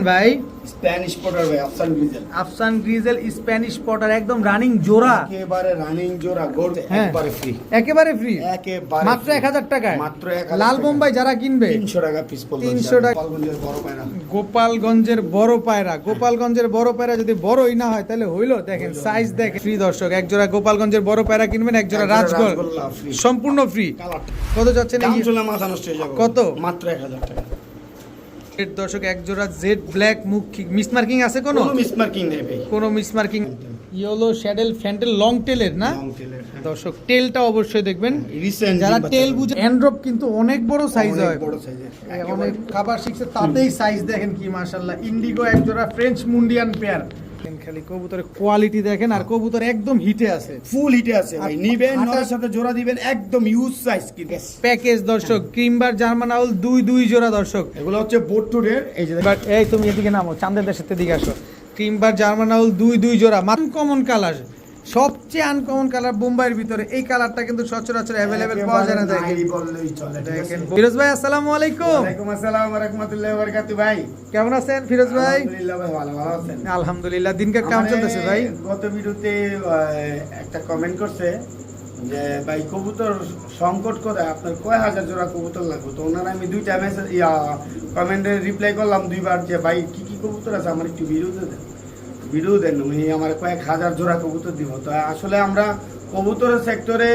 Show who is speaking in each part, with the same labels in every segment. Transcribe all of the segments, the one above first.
Speaker 1: দিলেন ভাই।
Speaker 2: Spanish Potter ভাই আফসান গ্রিজেল
Speaker 1: আফসান গ্রিজেল স্প্যানিশ পটার একদম রানিং জোড়া।
Speaker 2: একেবারে রানিং জোড়া গোল্ড
Speaker 1: হ্যাঁ।
Speaker 2: একবারে ফ্রি
Speaker 1: একেবারে ফ্রি
Speaker 2: একেবারে
Speaker 1: মাত্র
Speaker 2: free।
Speaker 1: এক হাজার টাকায়।
Speaker 2: মাত্র এক হাজার
Speaker 1: লাল বোম্বাই যারা কিনবে
Speaker 2: তিনশো টাকা পিস পড়ল
Speaker 1: 300 টাকা।
Speaker 2: গোপালগঞ্জের বড় পায়রা।
Speaker 1: গোপালগঞ্জের বড় পায়রা। গোপালগঞ্জের বড় পায়রা যদি বড়ই না হয় তাহলে হইল দেখেন সাইজ দেখেন। ফ্রি দর্শক এক জোড়া গোপালগঞ্জের বড় পায়রা কিনবেন এক জোড়া রাজগোল সম্পূর্ণ ফ্রি কত
Speaker 2: দাম শুনলে মাথা নষ্ট হয়ে যাবে।
Speaker 1: কত?
Speaker 2: মাত্র এক হাজার টাকা।
Speaker 1: এর দর্শক এক জোড়া জেড ব্ল্যাক মুখ মিস মার্কিং আছে কোনো?
Speaker 2: মিসমার্কিং নেই ভাই।
Speaker 1: কোনো miss marking yellow saddle fantail long টেলের না
Speaker 2: হ্যাঁ।
Speaker 1: দর্শক টেলটা অবশ্যই দেখবেন। যারা
Speaker 2: ডিম
Speaker 1: টেল বুঝে অ্যান্ড্রপ কিন্তু অনেক বড় সাইজ হয়। অনেক খাবার শিখছে তাতেই সাইজ দেখেন কি মাশাআল্লাহ। ইন্ডিগো এক জোড়া ফ্রেঞ্চ মুন্ডিয়ান পেয়ার খালি কবুতরের কোয়ালিটি দেখেন আর কবুতর একদম হিটে আছে।
Speaker 2: ফুল হিটে আছে ভাই। নিবেন নরের সাথে জোড়া দিবেন একদম ইউজ সাইজ কি
Speaker 1: প্যাকেজ দর্শক ক্রিমবার জার্মান আউল দুই দুই জোড়া দর্শক।
Speaker 2: এগুলো হচ্ছে বোট এই যে
Speaker 1: বাট এই তুমি এদিকে নামো চাঁদের দেশের দিকে আসো। ক্রিমবার জার্মান আউল দুই দুই জোড়া মাত্র কমন কালার সবচেয়ে আনকমন কালার বোম্বাইয়ের ভিতরে। এই কালারটা কিন্তু সচরাচর অ্যাভেলেবেল পাওয়া যায় না দেখেন। ফিরোজ ভাই আসসালামু আলাইকুম।
Speaker 2: ওয়ালাইকুম আসসালাম ওয়া রাহমাতুল্লাহি ওয়া বারাকাতুহু ভাই।
Speaker 1: কেমন আছেন ফিরোজ ভাই?
Speaker 2: আলহামদুলিল্লাহ ভাই ভালো ভালো আছেন।
Speaker 1: আলহামদুলিল্লাহ দিনকার কাম চলতেছে ভাই?
Speaker 2: গত ভিডিওতে একটা কমেন্ট করছে যে ভাই কবুতর সংকট করে আপনার কয় হাজার জোড়া কবুতর লাগবে? তো ওনারা আমি দুইটা মেসেজ ইয়া কমেন্টে রিপ্লাই করলাম দুইবার যে ভাই কি কি কবুতর আছে? আমার একটু ভিডিও দেন। ভিডিও দেন উনি, আমার কয়েক হাজার জোড়া কবুতর দিব। তো আসলে আমরা কবুতরের সেক্টরে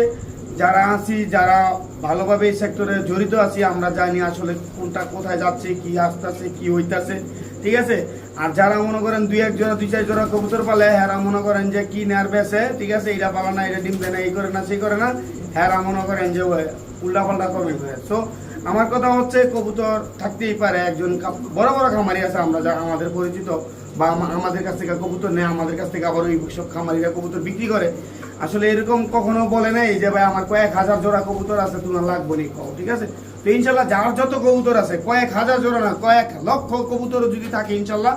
Speaker 2: যারা আছি, যারা ভালোভাবে এই সেক্টরে জড়িত আছি, আমরা জানি আসলে কোনটা কোথায় যাচ্ছে, কি আসতেছে, কি হইতাছে, ঠিক আছে? আর যারা মনে করেন দুই এক জোড়া, দুই চার জোড়া কবুতর পালে হ্যারা মনে করেন যে কি নার্ভেসে ঠিক আছে? এটা পালা না এটা ডিম দেয় না, এই করে না, সেই করে না হ্যারা মনে করেন যে উল্টা পাল্টা কমেন্ট করে সো আমার কথা হচ্ছে কবুতর থাকতেই পারে, একজন বড় বড় খামারি আছে, আমরা যা আমাদের পরিচিত। বা আমাদের কাছ থেকে কবুতর নেয় আমাদের কাছ থেকে আবার ওই সব খামারিরা কবুতর বিক্রি করে। আসলে এরকম কখনো বলে নাই যে ভাই আমার কয়েক হাজার জোড়া কবুতর আছে তোমার লাগবে নি কও, ঠিক আছে? তো ইনশাল্লাহ যার যত কবুতর আছে কয়েক হাজার জোড়া না কয়েক লক্ষ কবুতর যদি থাকে ইনশাল্লাহ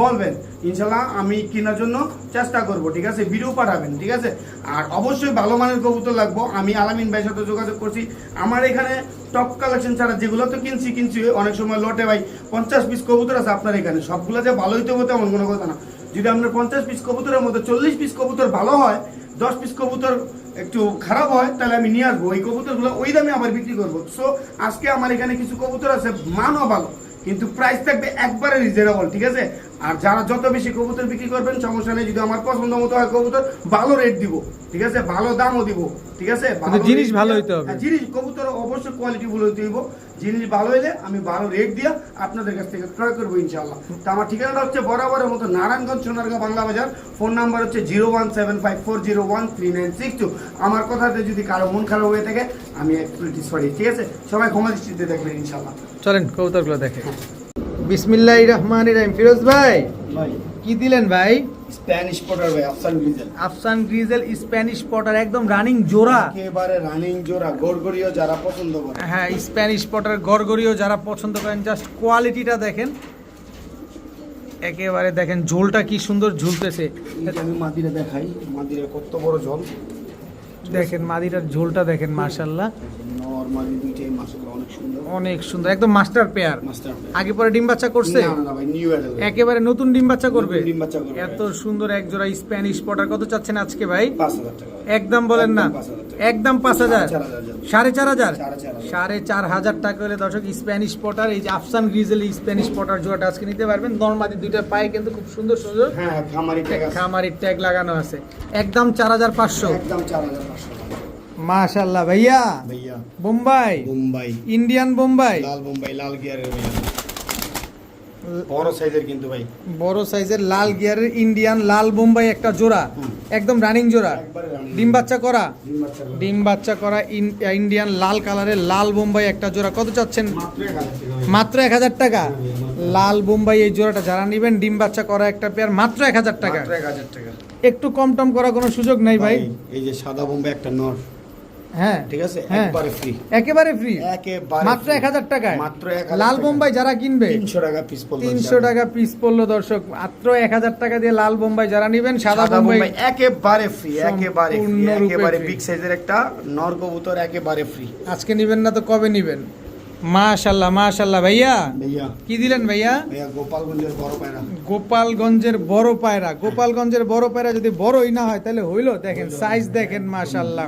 Speaker 2: বলবেন, ইনশাল্লাহ আমি কেনার জন্য চেষ্টা করব, ঠিক আছে? ভিডিও পাঠাবেন, ঠিক আছে? আর অবশ্যই ভালো মানের কবুতর লাগবো। আমি আলামিন ভাইয়ের সাথে যোগাযোগ করছি। আমার এখানে টপ কালেকশন ছাড়া যেগুলো তো কিনছি কিনছি অনেক সময় লটে ভাই, পঞ্চাশ পিস কবুতর আছে আপনার এখানে। সবগুলো যে ভালো হইতে হতে এমন কোনো কথা না। যদি আপনার পঞ্চাশ পিস কবুতরের মধ্যে চল্লিশ পিস কবুতর ভালো হয়, দশ পিস কবুতর একটু খারাপ হয়, তাহলে আমি নিয়ে আসব। ওই কবুতরগুলো ওই দামে আবার বিক্রি করব। সো আজকে আমার এখানে কিছু কবুতর আছে, মানও ভালো, কিন্তু প্রাইস থাকবে একবারে রিজনেবল ঠিক আছে? আর যারা যত বেশি কবুতর বিক্রি করবেন সমস্যা নেই। যদি আমার পছন্দ মতো হয় কবুতর ভালো রেট দিব ঠিক আছে? ভালো দামও দিব ঠিক আছে?
Speaker 1: জিনিস ভালো হইতে হবে।
Speaker 2: হ্যাঁ, জিনিস কবুতর অবশ্যই কোয়ালিটি ভালো হইতে হইব। জিনিস ভালো হইলে আমি ভালো রেট দিয়া আপনাদের কাছ থেকে ক্রয় করব ইনশাল্লাহ তো আমার ঠিকানাটা হচ্ছে বরাবরের মতো নারায়ণগঞ্জ সোনারগাঁ বাংলা বাজার। ফোন নাম্বার হচ্ছে zero one seven five four zero one three nine six two. আমার কথাতে যদি কারও মন খারাপ হয়ে থাকে আমি একটু সরি ঠিক আছে? সবাই ক্ষমা দৃষ্টিতে দেখবেন ইনশাল্লাহ
Speaker 1: চলেন কবুতরগুলো দেখে। বিসমিল্লাহির রহমানির রহিম। ফিরোজ ভাই কি দিলেন ভাই?
Speaker 2: স্প্যানিশ পটার ভাই আফসান গ্রিজেল
Speaker 1: আফসান গ্রিজেল স্প্যানিশ পটার একদম রানিং জোড়া।
Speaker 2: একেবারে রানিং জোড়া গড়গড়িও যারা পছন্দ করে।
Speaker 1: হ্যাঁ স্প্যানিশ পটার গড়গড়িও যারা পছন্দ করেন জাস্ট কোয়ালিটিটা দেখেন। একেবারে দেখেন ঝোলটা কি সুন্দর ঝুলতেছে।
Speaker 2: আমি মাদিরে দেখাই মাদিরে কত বড় জল
Speaker 1: দেখেন মাদিটার ঝোলটা দেখেন মার্শাল্লাহ
Speaker 2: নর মাদি দুইটাই মাসাল্লাহ অনেক সুন্দর।
Speaker 1: একদম মাস্টার পেয়ার। আগে পরে ডিম বাচ্চা করছে? একেবারে নতুন ডিম বাচ্চা করবে। এত সুন্দর এক জোড়া স্প্যানিশ পটার কত চাচ্ছেন আজকে ভাই? একদম বলেন না।
Speaker 2: একদম 5,000 টাকা।
Speaker 1: একদম পাঁচ হাজার। সাড়ে চার হাজার?
Speaker 2: সাড়ে চার হাজার।
Speaker 1: টাকা হলে দর্শক স্প্যানিশ পটার এই যে আফসান গ্রিজেল স্প্যানিশ পটার জোড়াটা আজকে নিতে পারবেন। নর্মাদি দুইটা পায়ে কিন্তু খুব সুন্দর সুন্দর।
Speaker 2: হ্যাঁ খামারি
Speaker 1: খামারির ট্যাগ লাগানো আছে। একদম চার হাজার পাঁচশো।
Speaker 2: একদম চার হাজার পাঁচশো
Speaker 1: মাশাল্লাহ ভাইয়া।
Speaker 2: ভাইয়া।
Speaker 1: বোম্বাই।
Speaker 2: বোম্বাই।
Speaker 1: ইন্ডিয়ান বোম্বাই।
Speaker 2: লাল বোম্বাই লাল গিয়ারের ভাইয়া। বড় সাইজের কিন্তু ভাই।
Speaker 1: বড় সাইজের লাল গিয়ারের ইন্ডিয়ান লাল বোম্বাই একটা জোড়া। একদম রানিং জোড়া। ডিম বাচ্চা করা।
Speaker 2: ডিম বাচ্চা করে।
Speaker 1: ইন্ডিয়ান লাল কালারের লাল বোম্বাই একটা জোড়া। কত চাচ্ছেন?
Speaker 2: মাত্র এক হাজার টাকা
Speaker 1: টাকা। লাল বোম্বাই এই জোড়াটা যারা নেবেন ডিম বাচ্চা করা একটা পেয়ার মাত্র এক হাজার টাকা।
Speaker 2: মাত্র এক হাজার টাকা।
Speaker 1: একটু কম টম করা কোনো সুযোগ নাই ভাই।
Speaker 2: এই যে সাদা বোম্বাই একটা নর।
Speaker 1: হ্যাঁ।
Speaker 2: ঠিক আছে?
Speaker 1: হ্যাঁ।
Speaker 2: একবারে ফ্রি
Speaker 1: একেবারে ফ্রি
Speaker 2: একেবারে
Speaker 1: মাত্র
Speaker 2: free।
Speaker 1: এক হাজার টাকায়।
Speaker 2: মাত্র এক হাজার
Speaker 1: লাল বোম্বাই যারা কিনবে
Speaker 2: তিনশো টাকা পিস পড়ল
Speaker 1: তিনশো টাকা পিস পড়ল দর্শক মাত্র এক হাজার টাকা দিয়ে লাল বোম্বাই যারা নিবেন সাদা
Speaker 2: সাদা
Speaker 1: বোম্বাই
Speaker 2: বোম্বাই একেবারে ফ্রি একেবারে ফ্রি একেবারে বিগ সাইজের একটা নর কবুতর একেবারে ফ্রি
Speaker 1: আজকে নিবেন না তো কবে নিবেন? মাশাল্লাহ মাশাল্লাহ। ভাইয়া
Speaker 2: ভাইয়া।
Speaker 1: কি দিলেন ভাইয়া?
Speaker 2: ভাইয়া গোপালগঞ্জের বড় পায়রা।
Speaker 1: গোপালগঞ্জের বড় পায়রা। গোপালগঞ্জের বড় পায়রা যদি বড়ই না হয় তাহলে হইল দেখেন সাইজ দেখেন মাশাল্লাহ।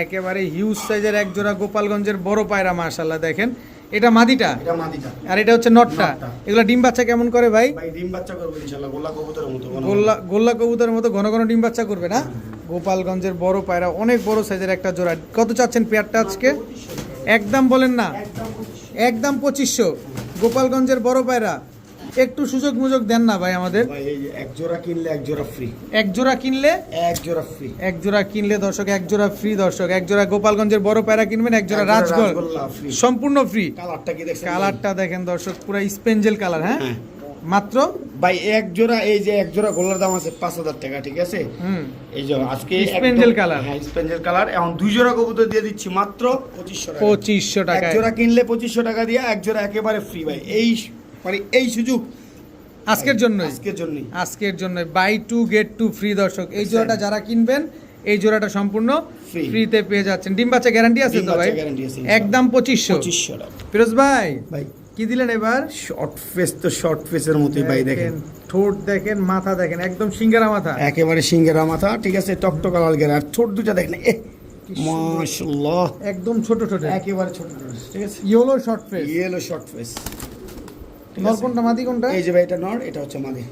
Speaker 1: একেবারে হিউজ সাইজের এক জোড়া গোপালগঞ্জের বড় পায়রা মাশাল্লাহ দেখেন। এটা মাদিটা?
Speaker 2: এটা মাদিটা।
Speaker 1: আর এটা হচ্ছে নটটা। এগুলা ডিম বাচ্চা কেমন করে ভাই?
Speaker 2: ভাই ডিম বাচ্চা করব ইনশাল্লাহ গোল্লা কবুতরের মতো
Speaker 1: গোল্লা গোল্লা কবুতরের মতো ঘন ঘন ডিম বাচ্চা করবে না? গোপালগঞ্জের বড় পায়রা অনেক বড় সাইজের একটা জোড়া। কত চাচ্ছেন পেয়ারটা আজকে? একদম বলেন না। একদম পঁচিশশো। গোপালগঞ্জের বড় পায়রা। একটু সুযোগ মুযোগ দেন না ভাই আমাদের
Speaker 2: এই যে এক জোড়া কিনলে এক জোড়া ফ্রি
Speaker 1: এক জোড়া কিনলে
Speaker 2: এক জোড়া ফ্রি
Speaker 1: এক জোড়া কিনলে দর্শক এক জোড়া ফ্রি দর্শক এক জোড়া গোপালগঞ্জের বড় পায়রা কিনবেন এক জোড়া রাজগোল সম্পূর্ণ ফ্রি
Speaker 2: কালারটা কি
Speaker 1: কালারটা দেখেন দর্শক পুরো স্পেঞ্জেল কালার হ্যাঁ
Speaker 2: হ্যাঁ।
Speaker 1: মাত্র
Speaker 2: ভাই এক জোড়া এই যে এক জোড়া গোলার দাম আছে পাঁচ হাজার টাকা ঠিক আছে এই যে আজকে
Speaker 1: colour।
Speaker 2: হ্যাঁ স্পেঞ্জেল কালার এখন দুই জোড়া কবুতর দিয়ে দিচ্ছি মাত্র পঁচিশশো টাকা এক জোড়া কিনলে পঁচিশশো টাকা দিয়ে এক জোড়া একেবারে ফ্রি ভাই এই মানে এই সুযোগ
Speaker 1: আজকের জন্যই।
Speaker 2: আজকের জন্যই।
Speaker 1: আজকের জন্য bye to get to free দর্শক। এই জোড়াটা যারা কিনবেন এই জোড়াটা সম্পূর্ণ ফ্রিতে পেয়ে যাচ্ছেন। ডিম বাচ্চা গ্যারান্টি আছে তো ভাই। একদম পঁচিশশো। ফিরোজ ভাই
Speaker 2: ভাই।
Speaker 1: কি দিলেন এবার?
Speaker 2: শর্ট ফেস তো শর্ট ফেসের মতোই ভাই দেখেন।
Speaker 1: ঠোঁট দেখেন মাথা দেখেন একদম সিঙ্গারা মাথা।
Speaker 2: একেবারে সিঙ্গেরা মাথা ঠিক আছে টকটকা লাল গেরা আর ছোট দুটা দেখেন এ মাশাআল্লাহ।
Speaker 1: একদম ছোট ছোট
Speaker 2: একেবারে ছোট ছোট ঠিক আছে।
Speaker 1: Yellow short face
Speaker 2: yellow short face
Speaker 1: নর কোনটা মাদি কোনটা
Speaker 2: এই যে ভাই এটা নর এটা হচ্ছে মাদি।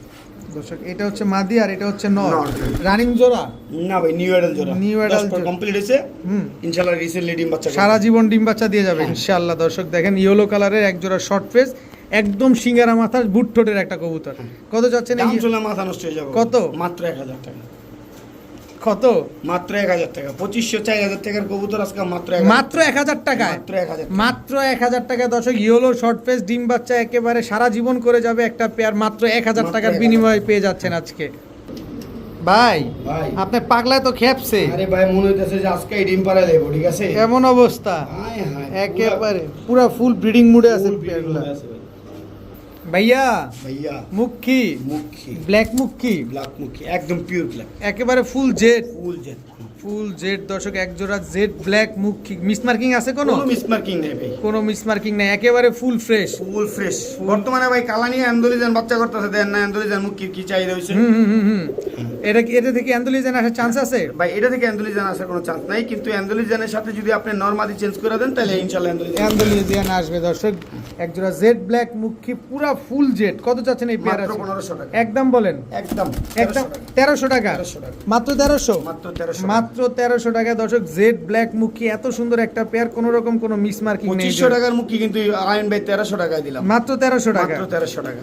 Speaker 1: দর্শক এটা হচ্ছে মাদি আর এটা হচ্ছে নর।
Speaker 2: নর।
Speaker 1: রানিং জোড়া?
Speaker 2: না ভাই নিউ এডাল জোড়া।
Speaker 1: Adult জোড়া।
Speaker 2: কমপ্লিট হয়েছে।
Speaker 1: হুম।
Speaker 2: ইনশাআল্লাহ রিসেন্টলি ডিম বাচ্চা
Speaker 1: সারা জীবন ডিম বাচ্চা দিয়ে যাবে
Speaker 2: হ্যাঁ।
Speaker 1: ইনশাআল্লাহ দর্শক দেখেন ইয়েলো কালারের এক জোড়া শর্ট ফেস একদম সিঙ্গারা মাথার বুট ঠোঁটের একটা কবুতর। কত যাচ্ছেন
Speaker 2: দাম
Speaker 1: এই
Speaker 2: চলে মাথা নষ্ট হয়ে যাবে।
Speaker 1: কত?
Speaker 2: মাত্র এক হাজার টাকা।
Speaker 1: কত?
Speaker 2: মাত্র এক হাজার টাকা। পঁচিশশো চার হাজার টাকার কবুতর আজকে মাত্র
Speaker 1: মাত্র এক হাজার টাকায়?
Speaker 2: মাত্র এক হাজার
Speaker 1: মাত্র এক হাজার টাকা দর্শক। ইয়েলো শর্ট ফেস ডিম বাচ্চা একেবারে সারা জীবন করে যাবে একটা পেয়ার মাত্র এক হাজার টাকার বিনিময়ে পেয়ে যাচ্ছেন আজকে। ভাই আপনি পাগলায় তো খেপছে।
Speaker 2: আরে ভাই মনে হইতেছে যে আজকে ডিম পাড়া লেবো ঠিক আছে?
Speaker 1: এমন অবস্থা? একেবারে পুরা ফুল ব্রিডিং মুডে আছে পেয়ারগুলা। ভাইয়া
Speaker 2: ভাইয়া
Speaker 1: মুখী
Speaker 2: মুখী
Speaker 1: ব্ল্যাক মুখী
Speaker 2: ব্ল্যাক মুখী একদম পিওর ব্ল্যাক
Speaker 1: একেবারে full jet
Speaker 2: full jet
Speaker 1: full jet দর্শক এক জোড়া জেড ব্ল্যাক মুখী মিস মার্কিং আছে কোনো?
Speaker 2: কোনো মিসমার্কিং নেই ভাই।
Speaker 1: কোনো মিস মার্কিং নাই একেবারে ফুল ফ্রেশ
Speaker 2: ফুল ফ্রেশ বর্তমানে ভাই কালানি অ্যান্ডোলিজান বাচ্চা করতেছে দেন না অ্যান্ডোলিজান মুখির কি চাহিদা হয়েছে
Speaker 1: হুম হুম হুম এটা কি এটা থেকে অ্যান্ডোলিজেন আসার চান্স আছে?
Speaker 2: ভাই এটা থেকে অ্যান্ডোলিজান আসার কোনো চান্স নাই কিন্তু অ্যান্ডোলিজানের সাথে যদি আপনি নর্মালি চেঞ্জ করে দেন তাহলে ইনশাআল্লাহ অ্যান্ডোলিজান
Speaker 1: আসবে দর্শক। এক জোড়া জেড ব্ল্যাক মুখী পুরা ফুল জেড কত চাচ্ছেন এই পেয়ার আছে?
Speaker 2: টাকা।
Speaker 1: একদম বলেন।
Speaker 2: একদম
Speaker 1: একদম তেরোশো টাকা।
Speaker 2: 1300 টাকা।
Speaker 1: মাত্র তেরোশো?
Speaker 2: মাত্র তেরোশো
Speaker 1: টাকা। দর্শক জেড ব্ল্যাক মুখী এত সুন্দর একটা পেয়ার কোন রকম কোনো মিস মার্কিং নেই।
Speaker 2: পঁচিশশো টাকার মুখী কিন্তু আয়ন ভাই তেরোশো টাকায় দিলাম।
Speaker 1: মাত্র তেরোশো টাকা।
Speaker 2: মাত্র তেরোশো টাকা।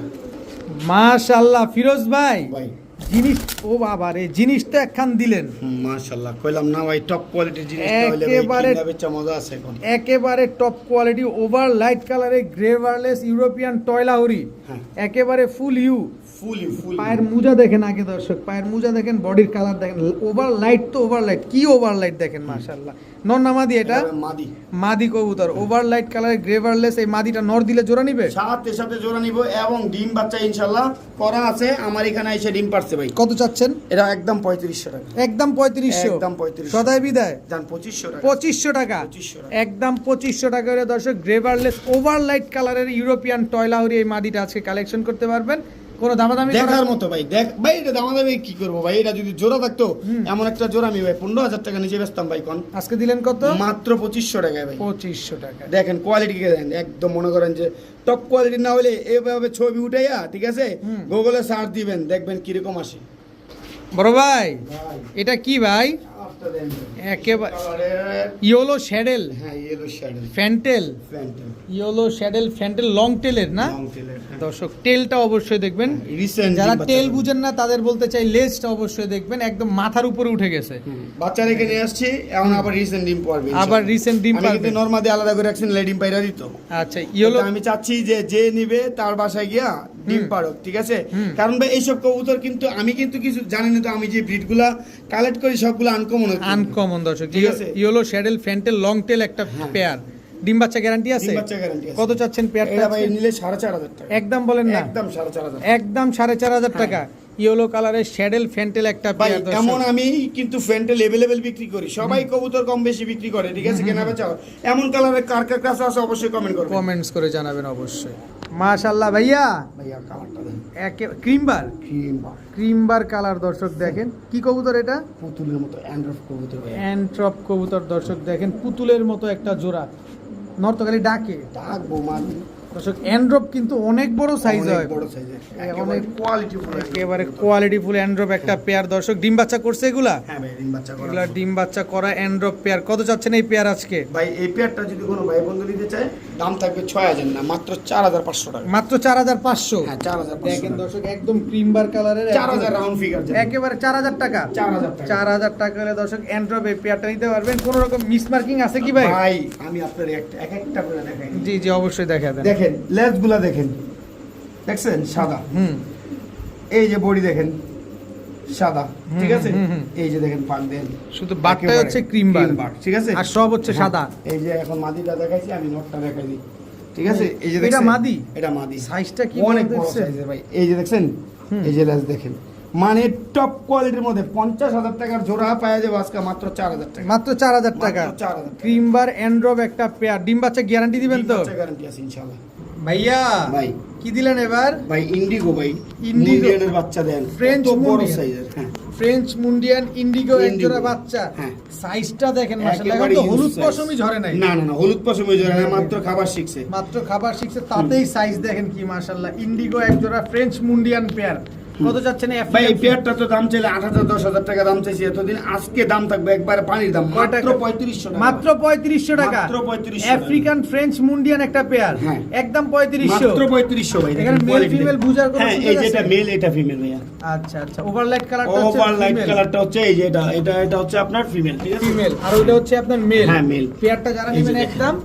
Speaker 1: মাশাল্লাহ ফিরোজ ভাই।
Speaker 2: ভাই
Speaker 1: জিনিস ও বাবা রে জিনিসটা একখান দিলেন।
Speaker 2: মাশাল্লাহ কইলাম না ভাই টপ কোয়ালিটির জিনিস
Speaker 1: একেবারে-
Speaker 2: বেচা মজা আছে এখন।
Speaker 1: একেবারে টপ কোয়ালিটি ওভার লাইট কালারে গ্রে ওয়ারলেস ইউরোপিয়ান টয়লাহরি
Speaker 2: হ্যাঁ।
Speaker 1: একেবারে ফুল ইউ
Speaker 2: ফুল ফুল
Speaker 1: পায়ের মুজা দেখেন আগে দর্শক পায়ের মুজা দেখেন বডির কালার দেখেন ওভার লাইট তো ওভার লাইট কি ওভার লাইট দেখেন মাশাল্লাহ। নর না মাদি এটা?
Speaker 2: মাদি।
Speaker 1: মাদি কবুতর। ওয়ারলেস এই মাদিটা নর দিলে জোড়া নিবে?
Speaker 2: সাথে সাথে জোড়া নিব এবং ডিম বাচ্চা করা আছে। আমার এখানে এসে ডিম পারছে ভাই।
Speaker 1: কত চাচ্ছেন?
Speaker 2: এটা একদম পঁয়ত্রিশশো টাকা।
Speaker 1: একদম পঁয়ত্রিশশো।
Speaker 2: একদম 3500
Speaker 1: সদাই বিদায়।
Speaker 2: পঁচিশশো টাকা।
Speaker 1: টাকা।
Speaker 2: 2500 টাকা।
Speaker 1: একদম পঁচিশশো টাকা করে দর্শক গ্রেভারলেস ওভার লাইট কালারের ইউরোপিয়ান টয়লাহরি এই মাদিটা আজকে কালেকশন করতে পারবেন। কোনো দামাদামি
Speaker 2: দেখার মতো ভাই দেখ ভাই এটা দাম দামে কি করব ভাই? এটা যদি জোড়া থাকতো এমন একটা জোড়া আমি ভাই পনেরো হাজার টাকা নিচে বেচতাম ভাই কোন।
Speaker 1: আজকে দিলেন কত?
Speaker 2: মাত্র পঁচিশশো টাকায় ভাই।
Speaker 1: পঁচিশশো টাকা।
Speaker 2: দেখেন কোয়ালিটি কে দেখেন একদম মনে করেন যে টপ কোয়ালিটি না হলে এভাবে ছবি উঠাইয়া ঠিক আছে? গুগলে সার্চ দিবেন দেখবেন কীরকম আসে।
Speaker 1: বড় ভাই। এটা কি ভাই? একেবারে
Speaker 2: কালারের
Speaker 1: ইয়োলো শ্যাডেল।
Speaker 2: হ্যাঁ yellow saddle.
Speaker 1: Fantail.
Speaker 2: Phantom
Speaker 1: yellow saddle fantail long টেলের না? দর্শক টেলটা অবশ্যই দেখবেন। যারা টেল বুঝেন না তাদের বলতে চাই লেজটা অবশ্যই দেখবেন একদম মাথার উপরে উঠে গেছে।
Speaker 2: বাচ্চা রেখে নিয়ে আসছি এখন আবার রিসেন্ট ডিম পারবে
Speaker 1: আবার recent ডিম পারবে।
Speaker 2: কিন্তু আলাদা করে নাহলে ডিম পাইরা দিত।
Speaker 1: আচ্ছা ইয়োলো
Speaker 2: আমি চাচ্ছি যে যে নিবে তার বাসায় গিয়া ডিম। পারক ঠিক আছে? কারণ ভাই এইসব কবুতর কিন্তু আমি কিন্তু কিছু জানি না তো আমি যে ব্রিডগুলা কালেক্ট করি সবগুলো আনকমন
Speaker 1: আনকমন দর্শক।
Speaker 2: ঠিক আছে।
Speaker 1: Yellow saddle fantail long tail একটা
Speaker 2: হ্যাঁ।
Speaker 1: পেয়ার ডিম বাচ্চা গ্যারান্টি আছে?
Speaker 2: ডিম বাচ্চা গ্যারান্টি আছে।
Speaker 1: কত চাচ্ছেন পেয়ারটা
Speaker 2: এটা ভাই নিলে সাড়ে চার হাজার টাকা।
Speaker 1: একদম বলেন না।
Speaker 2: একদম সাড়ে চার হাজার।
Speaker 1: একদম সাড়ে চার হাজার
Speaker 2: হ্যাঁ।
Speaker 1: টাকা। ইয়েলো কালারের শ্যাডেল ফ্যান্টেল একটা পেয়ার
Speaker 2: এমন আমি কিন্তু ফ্যান্টেল এভেলেবেল বিক্রি করি। সবাই কবুতর কম বেশি বিক্রি করে ঠিক আছে? কেনা বেচা এমন কালারের কার কার কাছে আছে অবশ্যই কমেন্ট করবেন।
Speaker 1: কমেন্টস করে জানাবেন অবশ্যই। মাশাল্লাহ ভাইয়া।
Speaker 2: ভাইয়া কালারটা
Speaker 1: একে ক্রিমবার
Speaker 2: ক্রিম
Speaker 1: ক্রিমবার কালার দর্শক দেখেন। কি কবুতর এটা?
Speaker 2: পুতুলের মতো অ্যান্ড্রফ কবুতর ভাইয়া।
Speaker 1: অ্যান্ট্রপ কবুতর দর্শক দেখেন। পুতুলের মতো একটা জোড়া। নর্তকালি ডাকে।
Speaker 2: ডাকবো মানে
Speaker 1: দর্শক অ্যান্ড্রপ কিন্তু অনেক বড় সাইজ হয়।
Speaker 2: বড়
Speaker 1: অনেক একেবারে অ্যান্ড্রপ একটা পেয়ার দর্শক ডিম বাচ্চা করছে এগুলা?
Speaker 2: হ্যাঁ ভাই ডিম বাচ্চা করা।
Speaker 1: এগুলা ডিম বাচ্চা করা অ্যান্ড্রপ পেয়ার কত চাচ্ছেন এই পেয়ার আজকে?
Speaker 2: ভাই এই পেয়ারটা যদি কোনো ভাই বন্ধু নিতে চায় দাম থাকবে ছয় হাজার না মাত্র চার হাজার পাঁচশো টাকা।
Speaker 1: মাত্র
Speaker 2: হ্যাঁ
Speaker 1: দেখেন দর্শক একদম ক্রিমবার কালারের
Speaker 2: চার হাজার রাউন্ড ফিগার
Speaker 1: একেবারে চার হাজার টাকা।
Speaker 2: চার হাজার টাকা।
Speaker 1: হলে দর্শক অ্যান্ড্রপ এই পেয়ারটা নিতে পারবেন। কোনো রকম মিস মার্কিং আছে কি ভাই
Speaker 2: ভাই? আমি আপনার এক একটা করে দেখাই।
Speaker 1: জি জি অবশ্যই দেখা দেন
Speaker 2: দেখেন লেজগুলা দেখেন। দেখছেন? সাদা।
Speaker 1: হুম।
Speaker 2: এই যে বডি দেখেন সাদা। ঠিক আছে। এই যে দেখেন পাক দেন।
Speaker 1: শুধু হচ্ছে ক্রিম বার
Speaker 2: ঠিক আছে?
Speaker 1: আর সব হচ্ছে সাদা।
Speaker 2: এই যে এখন মাদিটা দেখাইছি আমি নটটা ঠিক আছে? এই যে
Speaker 1: এটা মাদি?
Speaker 2: এটা মাদি।
Speaker 1: সাইজটা কি
Speaker 2: অনেক
Speaker 1: বড়
Speaker 2: সাইজের ভাই। এই যে দেখছেন? এই যে লেজ দেখেন। মানে টপ কোয়ালিটির মধ্যে পঞ্চাশ হাজার টাকার জোড়া পাওয়া যাবে আজকে মাত্র চার হাজার টাকা।
Speaker 1: মাত্র চার হাজার টাকা।
Speaker 2: মাত্র 4,000 টাকা।
Speaker 1: ক্রিম বার অ্যান্ড্রপ একটা পেয়ার ডিম বাচ্চা গ্যারান্টি দিবেন তো?
Speaker 2: গ্যারান্টি আছে ইনশাআল্লাহ।
Speaker 1: ভাইয়া
Speaker 2: ভাই।
Speaker 1: কি দিলেন এবার?
Speaker 2: ভাই ইন্ডিগো ভাই। ইন্ডিয়ানের বাচ্চা দেন। ফ্রেঞ্চ বড় সাইজের হ্যাঁ।
Speaker 1: ফ্রেঞ্চ মুন্ডিয়ান ইন্ডিগো এক জোড়া বাচ্চা
Speaker 2: হ্যাঁ।
Speaker 1: সাইজটা দেখেন মাশাআল্লাহ
Speaker 2: একেবারে
Speaker 1: এখন তো হলুদ। পশমই ঝরে নাই।
Speaker 2: না না না হলুদ পশমই ঝরে না মাত্র খাবার শিখছে।
Speaker 1: মাত্র খাবার শিখছে তাতেই সাইজ দেখেন কি মাশাআল্লাহ। ইন্ডিগো এক জোড়া ফ্রেঞ্চ মুন্ডিয়ান পেয়ার কত যাচ্ছেন
Speaker 2: ভাই এই পেয়ারটা তো দাম চাইলে আট হাজার দশ হাজার টাকা দাম চাইছি। এতদিন আজকে দাম থাকবে একবারে পানির দাম মাত্র পঁয়ত্রিশশো
Speaker 1: মাত্র পঁয়ত্রিশশো টাকা?
Speaker 2: মাত্র 3500
Speaker 1: আফ্রিকান ফ্রেঞ্চ মুন্ডিয়ান একটা পেয়ার
Speaker 2: হ্যাঁ।
Speaker 1: একদম পঁয়ত্রিশশো।
Speaker 2: মাত্র পঁয়ত্রিশশো ভাই
Speaker 1: এখানে female
Speaker 2: দেখেন।
Speaker 1: বুঝার কোনো
Speaker 2: হ্যাঁ এই যেটা মেল এটা ফিমেল ভাইয়া।
Speaker 1: আচ্ছা আচ্ছা ওভারলাইট কালারটা
Speaker 2: লাইট কালারটা হচ্ছে এই যে এটা এটা এটা হচ্ছে আপনার ফিমেল ঠিক আছে?
Speaker 1: ফিমেল আর ওইটা হচ্ছে আপনার মেল
Speaker 2: হ্যাঁ, male।
Speaker 1: পেয়ারটা যারা নেবেন একদম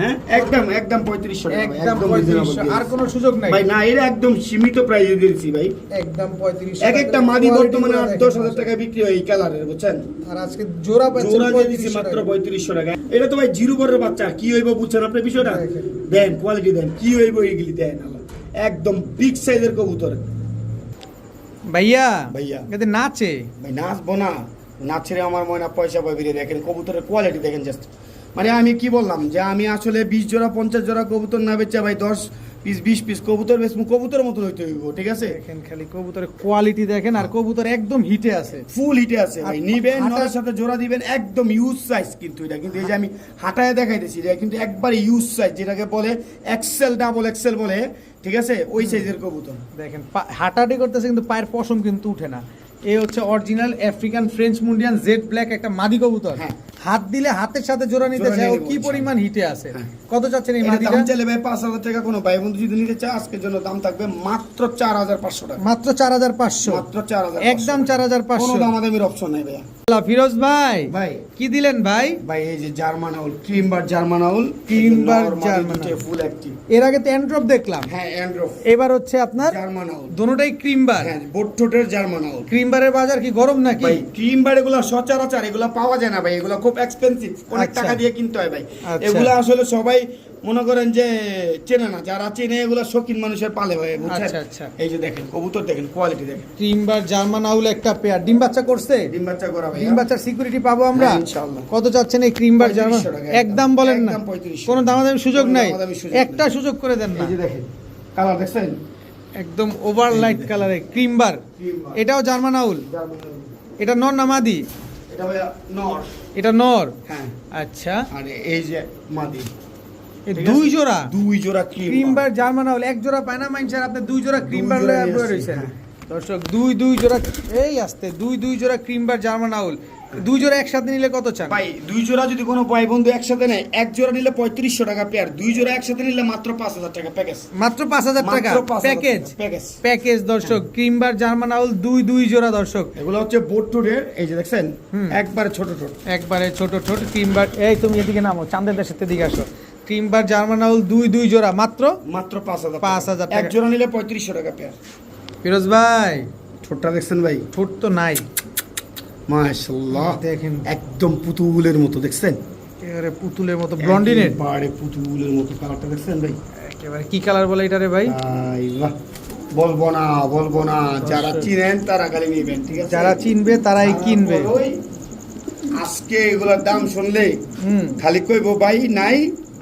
Speaker 2: হ্যাঁ? একদম একদম পঁয়ত্রিশশো টাকা ভাই,
Speaker 1: একদম পঁয়ত্রিশশো আর কোনো সুযোগ নাই।
Speaker 2: ভাই না এটা একদম সীমিত প্রাইজে দিয়েছি ভাই।
Speaker 1: একদম পঁয়ত্রিশশো
Speaker 2: এক একটা মাদি বর্তমানে আট দশ হাজার টাকা বিক্রি হয় এই কালারের বুঝছেন?
Speaker 1: আর আজকে জোড়া
Speaker 2: জোড়া দিয়ে দিচ্ছি মাত্র পঁয়ত্রিশশো টাকা। এটা তো ভাই জিরো বরের বাচ্চা কি হইব বুঝছেন আপনি বিষয়টা? দেন কোয়ালিটি দেন কি হইব এইগুলি দেন একদম বিগ সাইজের কবুতর।
Speaker 1: ভাইয়া
Speaker 2: ভাইয়া।
Speaker 1: এতে নাচে?
Speaker 2: ভাই নাচবো না। নাচের আমার ময়না পয়সা বেরিয়ে দেখেন কবুতরের কোয়ালিটি দেখেন জাস্ট মানে আমি কি বললাম যে আমি আসলে বিশ জোড়া পঞ্চাশ জোড়া কবুতর না বেচা ভাই দশ পিস বিশ পিস কবুতর বেচবো কবুতরের মতো হইতে হইব ঠিক আছে?
Speaker 1: দেখেন খালি কবুতরের কোয়ালিটি দেখেন আর কবুতর একদম হিটে আছে।
Speaker 2: ফুল হিটে আছে ভাই নিবেন নরের সাথে জোড়া দিবেন একদম ইউজ সাইজ কিন্তু এটা। কিন্তু এই যে আমি হাঁটায় দেখাইতেছি এটা কিন্তু একবার ইউজ সাইজ যেটাকে বলে এক্সেল ডাবল এক্সেল বলে ঠিক আছে? ওই সাইজের কবুতর।
Speaker 1: দেখেন হাঁটাহাঁটি করতেছে কিন্তু পায়ের পশম কিন্তু উঠে না। এই হচ্ছে অরিজিনাল আফ্রিকান ফ্রেঞ্চ মুন্ডিয়ান জেড ব্ল্যাক একটা মাদি কবুতর।
Speaker 2: হ্যাঁ।
Speaker 1: হাত দিলে হাতের সাথে জোড়া নিতে চায় ও কি পরিমাণ হিটে আছে?
Speaker 2: হ্যাঁ।
Speaker 1: কত চাচ্ছেন এই মাদিটা?
Speaker 2: দাম চাইলে ভাই পাঁচ হাজার টাকা কোনো ভাই বন্ধু যদি নিতে চায় আজকের জন্য দাম থাকবে মাত্র চার হাজার পাঁচশো টাকা।
Speaker 1: মাত্র চার হাজার পাঁচশো।
Speaker 2: মাত্র চার হাজার
Speaker 1: একদম চার হাজার
Speaker 2: কোনো
Speaker 1: পাঁচশো
Speaker 2: দামাদামির অপশন নাই ভাইয়া।
Speaker 1: ফিরোজ ভাই
Speaker 2: ভাই।
Speaker 1: কি দিলেন ভাই?
Speaker 2: ভাই এই যে German owl cream bar German owl
Speaker 1: German owl।
Speaker 2: Full active
Speaker 1: এর আগে তো অ্যান্ড্রপ দেখলাম।
Speaker 2: হ্যাঁ অ্যান্ড্রফ
Speaker 1: এবার হচ্ছে আপনার
Speaker 2: জার্মান আউল।
Speaker 1: দোনোটাই ক্রিম বার
Speaker 2: হ্যাঁ বোট ঠোঁটের জার্মান আউল।
Speaker 1: ক্রিম বারের বাজার কি গরম নাকি?
Speaker 2: ভাই ক্রিম বার এগুলো সচরাচর এগুলো পাওয়া যায় না ভাই এগুলো খুব এক্সপেন্সিভ অনেক
Speaker 1: আচ্ছা।
Speaker 2: টাকা দিয়ে কিনতে হয় ভাই।
Speaker 1: আচ্ছা।
Speaker 2: এগুলো আসলে সবাই মনে করেন যে চেনে না যারা চেনে এগুলো শৌখিন মানুষের পালে ভাই বুঝছেন?
Speaker 1: আচ্ছা, আচ্ছা।
Speaker 2: এই যে দেখেন কবুতর দেখেন কোয়ালিটি দেখেন।
Speaker 1: ক্রিম বার জার্মান আউল একটা পেয়ার ডিম বাচ্চা করছে?
Speaker 2: ডিম বাচ্চা করা ভাই
Speaker 1: ডিম বাচ্চার সিকিউরিটি পাবো আমরা?
Speaker 2: হ্যাঁ, ইনশাআল্লাহ।
Speaker 1: কত চাচ্ছেন এই ক্রিম বার জার্মান?
Speaker 2: 3500 টাকা,
Speaker 1: একদম। বলেন না।
Speaker 2: একদম 3500
Speaker 1: কোনো দামাদামি সুযোগ নাই। একটা সুযোগ করে দেন না।
Speaker 2: এই যে দেখেন কালার দেখছেন?
Speaker 1: একদম ওভার লাইট কালারে ক্রিম বার এটাও জার্মান আউল? এটা নর
Speaker 2: ভাই নর।
Speaker 1: এটা নর?
Speaker 2: হ্যাঁ।
Speaker 1: আচ্ছা।
Speaker 2: আর এই যে মাদি।
Speaker 1: এই দুই? জোড়া?
Speaker 2: দুই জোড়া ক্রিম
Speaker 1: ক্রিম জার্মান আউল। এক জোড়া পায়না মাইনছার আপনি দুই জোড়া ক্রিম
Speaker 2: দুই
Speaker 1: বার
Speaker 2: জোড়া
Speaker 1: লয়ে রইছেন
Speaker 2: হ্যাঁ।
Speaker 1: দর্শক দুই দুই জোড়া এই আসতে দুই দুই জোড়া ক্রিম বার জার্মান আউল। দুই জোড়া একসাথে নিলে কত চান?
Speaker 2: ভাই দুই জোড়া যদি কোনো ভাই বন্ধু একসাথে নেয় এক জোড়া নিলে পঁয়ত্রিশশো টাকা পেয়ার দুই জোড়া একসাথে নিলে মাত্র পাঁচ হাজার টাকা প্যাকেজ
Speaker 1: মাত্র পাঁচ হাজার টাকা? প্যাকেজ
Speaker 2: প্যাকেজ
Speaker 1: প্যাকেজ দর্শক ক্রিমবার জার্মান আউল দুই দুই জোড়া দর্শক।
Speaker 2: এগুলো হচ্ছে বোট টুডের এই যে দেখছেন একবারে ছোট ঠোঁট।
Speaker 1: একবারে ছোট ছোট ক্রিমবার এই তুমি এদিকে নামো চাঁদের দেশের দিকে আসো। ক্রিমবার জার্মান আউল দুই দুই জোড়া মাত্র
Speaker 2: মাত্র পাঁচ হাজার
Speaker 1: 5,000
Speaker 2: এক জোড়া নিলে পঁয়ত্রিশশো টাকা পেয়ার
Speaker 1: ফিরোজ ভাই
Speaker 2: ঠোঁটটা দেখছেন ভাই।
Speaker 1: ঠোঁট তো নাই।
Speaker 2: মাশাল্লাহ
Speaker 1: দেখেন।
Speaker 2: একদম পুতুলের মতো দেখছেন?
Speaker 1: একেবারে পুতুলের মতো ব্লন্ডিনের
Speaker 2: বাড়ে পুতুলের মতো কালারটা দেখছেন ভাই?
Speaker 1: একেবারে কি কালার বলে এটা রে ভাই?
Speaker 2: বাহ বলব না বলব না। যারা চিনেন তারা খালি নেবেন ঠিক আছে?
Speaker 1: যারা চিনবে তারাই কিনবে।
Speaker 2: আজকে এগুলোর দাম শুনলে
Speaker 1: হুম।
Speaker 2: খালি কইবো ভাই নাই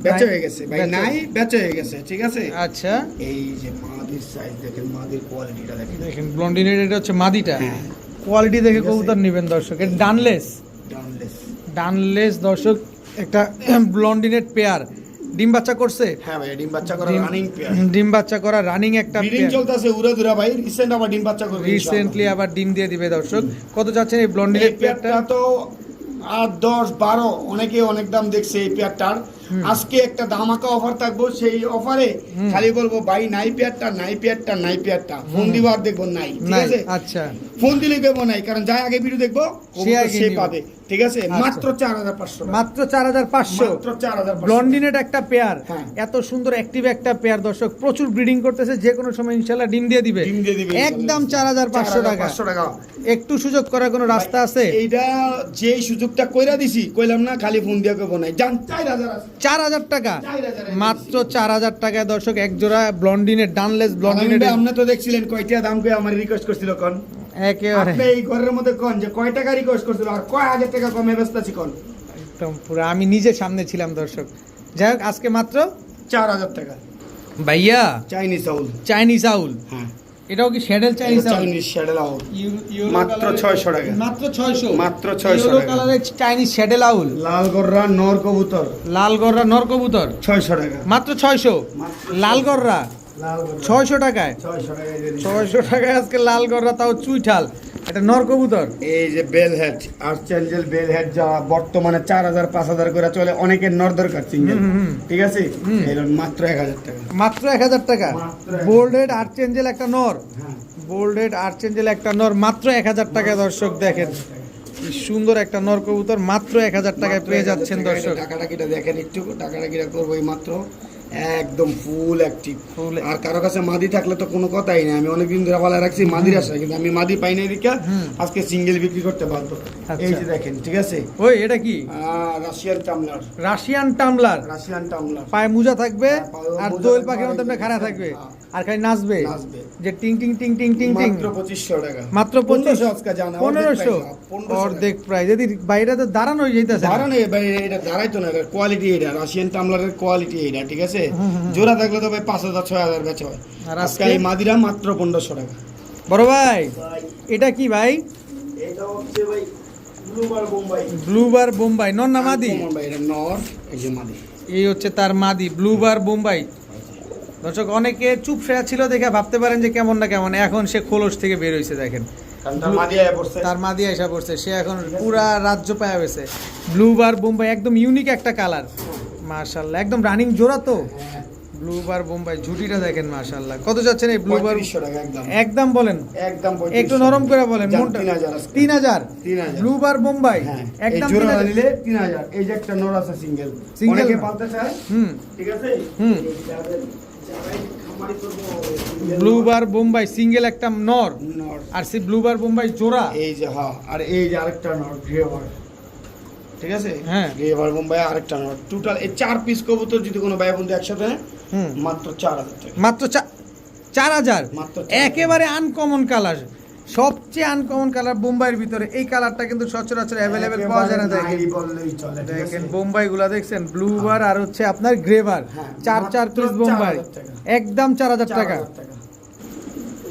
Speaker 2: বেচা হয়ে গেছে। ভাই নাই বেচা হয়ে গেছে ঠিক আছে?
Speaker 1: আচ্ছা।
Speaker 2: এই যে মাদির সাইজ দেখেন মাদির কোয়ালিটিটা দেখেন।
Speaker 1: দেখেন ব্লন্ডিনের এটা হচ্ছে মাদিটা।
Speaker 2: হ্যাঁ।
Speaker 1: কোয়ালিটি দেখে। কবুতর নেবেন দর্শক। এটা ডানলেস
Speaker 2: ডানলেস
Speaker 1: ডানলেস দর্শক একটা ব্লন্ডিনেট পেয়ার ডিম বাচ্চা করছে?
Speaker 2: হ্যাঁ ভাই ডিম বাচ্চা করা রানিং পেয়ার
Speaker 1: ডিম বাচ্চা করা রানিং একটা
Speaker 2: ব্রিডিং চলতেছে উড়া দুরা ভাই। রিসেন্ট আবার ডিম বাচ্চা করবে
Speaker 1: রিসেন্টলি আবার ডিম দিয়ে দিবে দর্শক। কত চাচ্ছেন এই ব্লন্ডিনেট
Speaker 2: পেয়ারটা
Speaker 1: পেয়ারটা
Speaker 2: তো আট দশ বারো অনেকে অনেক দাম দেখছে এই পেয়ারটার আজকে একটা ধামাকা অফার থাকব সেই অফারে খালি বলব ভাই নাই পেয়ারটা নাই পেয়ারটা নাই পেয়ারটা। ফোন দিব আর দেখব নাই ঠিক আছে?
Speaker 1: আচ্ছা।
Speaker 2: ফোন দিলে দেবো নাই কারণ যাই আগে ভিডিও দেখব
Speaker 1: সে।
Speaker 2: পাবে ঠিক আছে?
Speaker 1: আচ্ছা।
Speaker 2: মাত্র চার হাজার পাঁচশো
Speaker 1: মাত্র চার হাজার পাঁচশো? ব্লন্ডিনেট একটা পেয়ার
Speaker 2: হ্যাঁ।
Speaker 1: এত সুন্দর অ্যাক্টিভ একটা পেয়ার দর্শক প্রচুর ব্রিডিং করতেছে যে কোনো সময় ইনশাল্লাহ ডিম দিয়ে দিবে।
Speaker 2: ডিম দিয়ে দিবে
Speaker 1: একদম চার হাজার পাঁচশো টাকা।
Speaker 2: পাঁচশো টাকা।
Speaker 1: একটু সুযোগ করার কোনো রাস্তা আছে?
Speaker 2: এইটা যে সুযোগটা কইরা দিছি কইলাম না খালি ফোন দিয়ে কইবো নাই। জান চার হাজার আছে।
Speaker 1: চার হাজার টাকা। মাত্র চার হাজার টাকায় দর্শক এক জোড়া ব্লন্ডিনের ডানলেস ব্লন্ডিনের।
Speaker 2: আপনি তো দেখছিলেন কয়টা দাম কই আমার রিকোয়েস্ট করছিল কোন।
Speaker 1: একেবারে।
Speaker 2: এই ঘরের মধ্যে কোন যে কয় টাকা রিকোয়েস্ট করছিল আর কয় হাজার টাকা কমে ব্যস্ত আছি কোন?
Speaker 1: একদম পুরো আমি নিজে সামনে ছিলাম দর্শক। যাই হোক আজকে মাত্র
Speaker 2: চার হাজার টাকা।
Speaker 1: ভাইয়া
Speaker 2: চাইনিজ আউল
Speaker 1: চাইনিজ আউল
Speaker 2: হ্যাঁ।
Speaker 1: এটাও কি শ্যাডেল চাইনিজ
Speaker 2: চাইনিজ শ্যাডেল আউল মাত্র
Speaker 1: কালারের-
Speaker 2: 600 টাকা।
Speaker 1: মাত্র ছয়শো?
Speaker 2: মাত্র 600
Speaker 1: ইউরো। কালারের চাইনিজ শ্যাডেল আউল
Speaker 2: লাল গররা নর কবুতর।
Speaker 1: লাল গররা নর কবুতর।
Speaker 2: ছয়শো টাকা।
Speaker 1: মাত্র ছয়শো?
Speaker 2: মাত্র
Speaker 1: লাল গররা?
Speaker 2: লাল গররা।
Speaker 1: ছয়শো টাকায়?
Speaker 2: ছয়শো টাকা দিয়ে দিচ্ছি।
Speaker 1: ছয়শো টাকায় আজকে লাল গররা তাও চুইঠাল। এটা নর কবুতর?
Speaker 2: এই যে bell head archangel bell head যা বর্তমানে চার হাজার পাঁচ হাজার করে চলে অনেকের নর দরকার সিঙ্গেল। ঠিক আছে? মাত্র এক হাজার টাকা।
Speaker 1: মাত্র এক হাজার টাকা? বোল্ডেড আর্চেঞ্জেল একটা নর?
Speaker 2: হ্যাঁ।
Speaker 1: বোল্ডেড আর্চেঞ্জেল একটা নর মাত্র এক হাজার টাকায় দর্শক দেখেন। সুন্দর একটা নর কবুতর মাত্র এক হাজার টাকায় পেয়ে যাচ্ছেন দর্শক।
Speaker 2: টাকাটা কিটা দেখেন একটু টাকাটা কিটা করব এই মাত্র। একদম ফুল অ্যাক্টিভ
Speaker 1: ফুল
Speaker 2: আর কারও কাছে মাদি থাকলে তো কোনো কথাই নেই। আমি অনেকদিন ধরে বলা রাখছি মাদির আসা কিন্তু আমি মাদি পাই নাই
Speaker 1: এদিকে
Speaker 2: আজকে সিঙ্গেল বিক্রি করতে বাধ্য।
Speaker 1: আচ্ছা।
Speaker 2: এই যে দেখেন ঠিক আছে?
Speaker 1: ওই এটা কি?
Speaker 2: Russian tumbler
Speaker 1: Russian tumbler
Speaker 2: Russian tumbler
Speaker 1: পায়ে মোজা থাকবে
Speaker 2: হ্যাঁ,
Speaker 1: আর দোয়েল পাখির মতো খাড়া থাকবে
Speaker 2: হ্যাঁ।
Speaker 1: আর খালি নাচবে?
Speaker 2: নাচবে।
Speaker 1: যে টিং টিং টিং টিং টিং টিং।
Speaker 2: মাত্র পঁচিশশো টাকা।
Speaker 1: মাত্র
Speaker 2: পনেরোশো আজকে জানা
Speaker 1: পনেরোশো। অর্ধেক প্রায় যদি বাইরে তো দাঁড়ানো হয়ে যাইতেছে।
Speaker 2: ধারণ এটা দাঁড়াইতো না কোয়ালিটি এটা রাশিয়ান টামলারের কোয়ালিটি এটা ঠিক আছে? জোড়া থাকলে তো ভাই পাঁচ হাজার ছয় হাজার বেচা হয়।
Speaker 1: আর
Speaker 2: আজকে? এই মাদিরা মাত্র পনেরোশো টাকা।
Speaker 1: বড় ভাই এটা কি ভাই?
Speaker 2: এটা হচ্ছে ভাই ব্লুবার বোম্বাই
Speaker 1: ব্লুবার নর না মাদি?
Speaker 2: Uncommon ভাই এটা নর এই যে মাদি।
Speaker 1: এই হচ্ছে তার মাদি ব্লুবার বোম্বাই দর্শক অনেকে চুপ ফেরা ছিল দেখে ভাবতে পারেন যে কেমন না কেমন। এখন সে খোলস থেকে বের হয়েছে দেখেন।
Speaker 2: তার মাদি আয়া পড়ছে।
Speaker 1: তার এসে পড়ছে। সে এখন পুরা রাজ্য পায়া গেছে ব্লুবার বোম্বাই একদম ইউনিক একটা কালার মার্শাল্লাহ একদম রানিং জোড়া তো।
Speaker 2: হ্যাঁ,
Speaker 1: ব্লুবার বোম্বাই ঝুটিটা দেখেন মার্শাল্লাহ কত যাচ্ছেন এই
Speaker 2: পঁয়ত্রিশশো টাকা একদম।
Speaker 1: বলেন।
Speaker 2: একদম
Speaker 1: একটু নরম করে বলেন মনটা
Speaker 2: তিন হাজার
Speaker 1: হাজার। ব্লুবার বোম্বাই
Speaker 2: হ্যাঁ
Speaker 1: একদম তিন
Speaker 2: জোড়া
Speaker 1: হাজার।
Speaker 2: নিলে তিন হাজার। এই যে একটা নর আছে সিঙ্গেল অনেকে পালতে চায়।
Speaker 1: হুম।
Speaker 2: ঠিক আছে?
Speaker 1: হুম। ব্লুবার বোম্বাই সিঙ্গেল একটা নর।
Speaker 2: নর।
Speaker 1: আর সে ব্লুবার বোম্বাই জোড়া।
Speaker 2: এই যে হ্যাঁ আর এই যে আরেকটা নর গ্রেভার ঠিক আছে?
Speaker 1: হ্যাঁ।
Speaker 2: গ্রেভার বোম্বাই আরেকটা নর। টোটাল এই চার পিস কবুতর যদি কোনো ভাই বন্ধু একসাথে মাত্র চার হাজার টাকা।
Speaker 1: মাত্র চার হাজার?
Speaker 2: মাত্র
Speaker 1: একেবারে আনকমন কালার সবচেয়ে আনকমন কালার বোম্বাইয়ের ভিতরে এই কালারটা কিন্তু সচরাচর অ্যাভেলেবেল পাওয়া যায় না দেখেন? দেখেন বোম্বাই গুলা দেখছেন ব্লুবার আর হচ্ছে আপনার গ্রেভার
Speaker 2: হ্যাঁ,
Speaker 1: চার চার পিস বোম্বাই। একদম চার হাজার টাকা।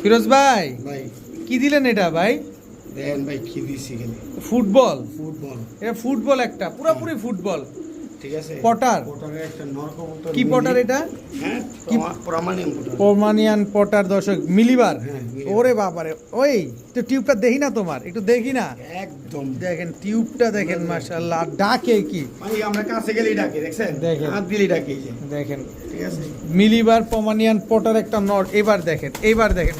Speaker 1: ফিরোজ ভাই
Speaker 2: ভাই।
Speaker 1: কি দিলেন এটা ভাই?
Speaker 2: দেন ভাই কি দিছি
Speaker 1: ফুটবল।
Speaker 2: ফুটবল।
Speaker 1: এটা ফুটবল একটা পুরোপুরি ফুটবল।
Speaker 2: ঠিক আছে?
Speaker 1: পটার?
Speaker 2: একটা নর কবুতর
Speaker 1: কি পটার এটা?
Speaker 2: হ্যাঁ পটার।
Speaker 1: দর্শক মিলিবার।
Speaker 2: হ্যাঁ,
Speaker 1: ওরে বাবারে ওই তো টিউবটা দেখি না তোমার? একটু দেখি না?
Speaker 2: একদম।
Speaker 1: দেখেন টিউবটা দেখেন মাশাআল্লাহ ডাকে কি?
Speaker 2: ভাই আমরা কাছে গেলেই ডাকি দেখছেন?
Speaker 1: দেখেন।
Speaker 2: হাত দিলেই ডাকি
Speaker 1: দেখেন।
Speaker 2: ঠিক আছে?
Speaker 1: মিলিবার পমানিয়ান পটার একটা নট এবার দেখেন এইবার দেখেন।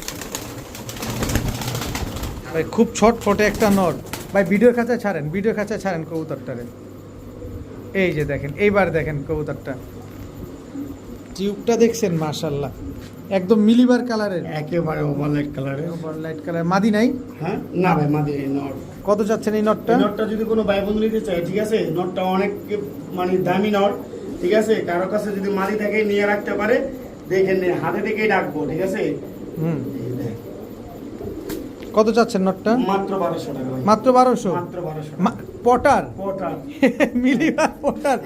Speaker 1: ভাই খুব ছটফটে একটা নট ভাই ভিডিওর কাছে ছাড়েন ভিডিওর কাছে ছাড়েন কবুতরটারে। এই যে দেখেন এইবার দেখেন কবুতরটা। টিউবটা দেখছেন মাশাল্লাহ একদম মিলিবার কালারের।
Speaker 2: একেবারে ওভারলাইট কালারের।
Speaker 1: Light colour. মাদি নাই?
Speaker 2: হ্যাঁ? না ভাই মাদি নর।
Speaker 1: কত চাচ্ছেন এই নটটা?
Speaker 2: নটটা যদি কোনো ভাই বন্ধু নিতে চায় ঠিক আছে? নটটা অনেক মানে দামি নট ঠিক আছে? কারও কাছে যদি মাদি থাকে নিয়ে রাখতে পারে। দেখেন হাতে থেকেই ডাকবো ঠিক আছে?
Speaker 1: হুম। কত চাচ্ছেন নটটা?
Speaker 2: মাত্র বারোশো টাকা
Speaker 1: মাত্র বারোশো?
Speaker 2: মাত্র বারোশো
Speaker 1: পটার? মিলিবার পটার।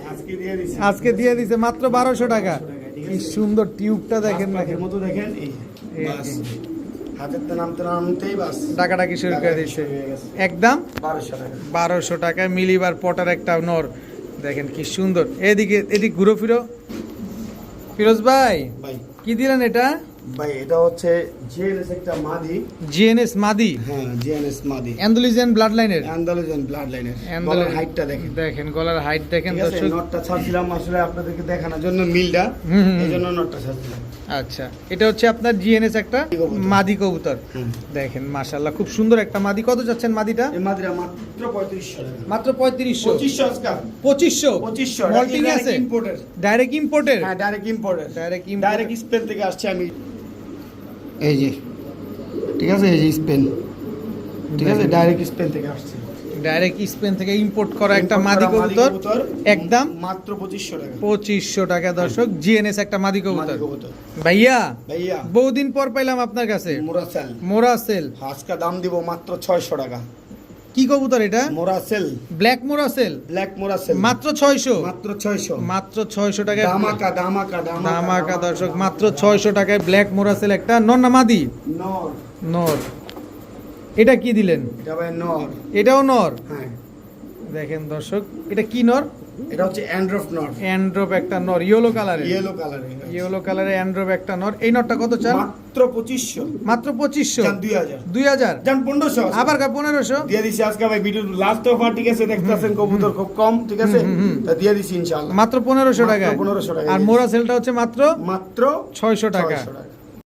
Speaker 2: আজকে দিয়ে দিছি।
Speaker 1: মাত্র বারোশো টাকা। কি সুন্দর টিউবটা দেখেন দেখেন
Speaker 2: মতো দেখেন
Speaker 1: ডাকাডাকি শুরু করে দিচ্ছে। একদম
Speaker 2: বারোশো
Speaker 1: টাকায় মিলিবার পটার একটা নর। দেখেন কি সুন্দর। এদিকে এদিক ঘুরো ফিরো। ফিরোজ ভাই
Speaker 2: ভাই।
Speaker 1: কি দিলেন এটা?
Speaker 2: ভাই এটা হচ্ছে জিএনএস একটা মাদি।
Speaker 1: জিএনএস মাদি?
Speaker 2: হ্যাঁ জিএনএস মাদি।
Speaker 1: অ্যান্ডোলিজিয়ান ব্লাড লাইনের
Speaker 2: ব্লাড লাইনের গলার হাইটটা দেখেন।
Speaker 1: দেখেন গলার হাইট দেখেন দর্শক।
Speaker 2: নটটা ছাড়ছিলাম আসলে আপনাদেরকে দেখানোর জন্য মিলটা। এই জন্য নটটা ছাড়ছিলাম।
Speaker 1: আচ্ছা এটা হচ্ছে আপনার জিএনএস একটা মাদি কবুতর। দেখেন মাশাল্লাহ খুব সুন্দর একটা মাদি। কত যাচ্ছেন মাদিটা?
Speaker 2: এই মাদিরা মাত্র পঁয়ত্রিশশো টাকা।
Speaker 1: মাত্র পঁয়ত্রিশশো?
Speaker 2: পঁচিশশো আজকাল
Speaker 1: পঁচিশশো?
Speaker 2: পঁচিশশো
Speaker 1: মল্টিং আছে?
Speaker 2: ইম্পোর্টের
Speaker 1: ডাইরেক্ট ইম্পোর্টের
Speaker 2: হ্যাঁ ডাইরেক্ট ইম্পোর্টের
Speaker 1: ডাইরেক্ট
Speaker 2: ডাইরেক্ট স্পেন থেকে আসছে আমি। এই যে ঠিক আছে এই যে স্পেন। ঠিক আছে ডাইরেক্ট স্পেন থেকে আসছে।
Speaker 1: ডাইরেক্ট স্পেন থেকে ইম্পোর্ট করা একটা মাদি কবুতর। একদম।
Speaker 2: মাত্র পঁচিশশো টাকা।
Speaker 1: পঁচিশশো টাকা দর্শক। জিএনএস একটা মাদি কবুতর। ভাইয়া
Speaker 2: ভাইয়া।
Speaker 1: বহুদিন পর পাইলাম আপনার কাছে।
Speaker 2: মোরাসেল
Speaker 1: মোরাসেল
Speaker 2: আজকে দাম দিব মাত্র ছয়শো টাকা।
Speaker 1: কি কবুতর এটা?
Speaker 2: মোরাসেল।
Speaker 1: ব্ল্যাক মোরা সেল
Speaker 2: ব্ল্যাক মোরাসেল।
Speaker 1: মাত্র ছয়শো?
Speaker 2: মাত্র ছয়শো।
Speaker 1: মাত্র ছয়শো টাকায়
Speaker 2: দামাকা দামাকা
Speaker 1: দামাকা দর্শক মাত্র ছয়শো টাকায় ব্ল্যাক মোরাসেল একটা। নর না মাদি?
Speaker 2: নর।
Speaker 1: নর। এটা কি দিলেন?
Speaker 2: এটা ভাই নর।
Speaker 1: এটাও নর?
Speaker 2: হ্যাঁ।
Speaker 1: দেখেন দর্শক এটা কি নর?
Speaker 2: এটা হচ্ছে নর
Speaker 1: অ্যান্ড্রপ একটা নর ইয়েলো কালারের
Speaker 2: ইয়েলো কালারের
Speaker 1: ইয়েলো অ্যান্ড্রপ একটা নর এই নরটা কত চান?
Speaker 2: মাত্র পঁচিশশো।
Speaker 1: মাত্র পঁচিশশো?
Speaker 2: যান দুই হাজার।
Speaker 1: দুই হাজার?
Speaker 2: যান পনেরোশো।
Speaker 1: আবার পনেরোশো?
Speaker 2: দিয়ে দিছি আজকে ভাই ভিডিও লাস্ট অফার ঠিক আছে? দেখতেছেন কবুতর খুব কম ঠিক আছে। তা দিয়ে দিছি ইনশাআল্লাহ।
Speaker 1: মাত্র পনেরোশো
Speaker 2: মাত্র
Speaker 1: টাকা
Speaker 2: 1500 টাকায়
Speaker 1: আর। মোরা সেলটা হচ্ছে মাত্র
Speaker 2: মাত্র
Speaker 1: ছয়শো টাকা।
Speaker 2: 600 টাকা।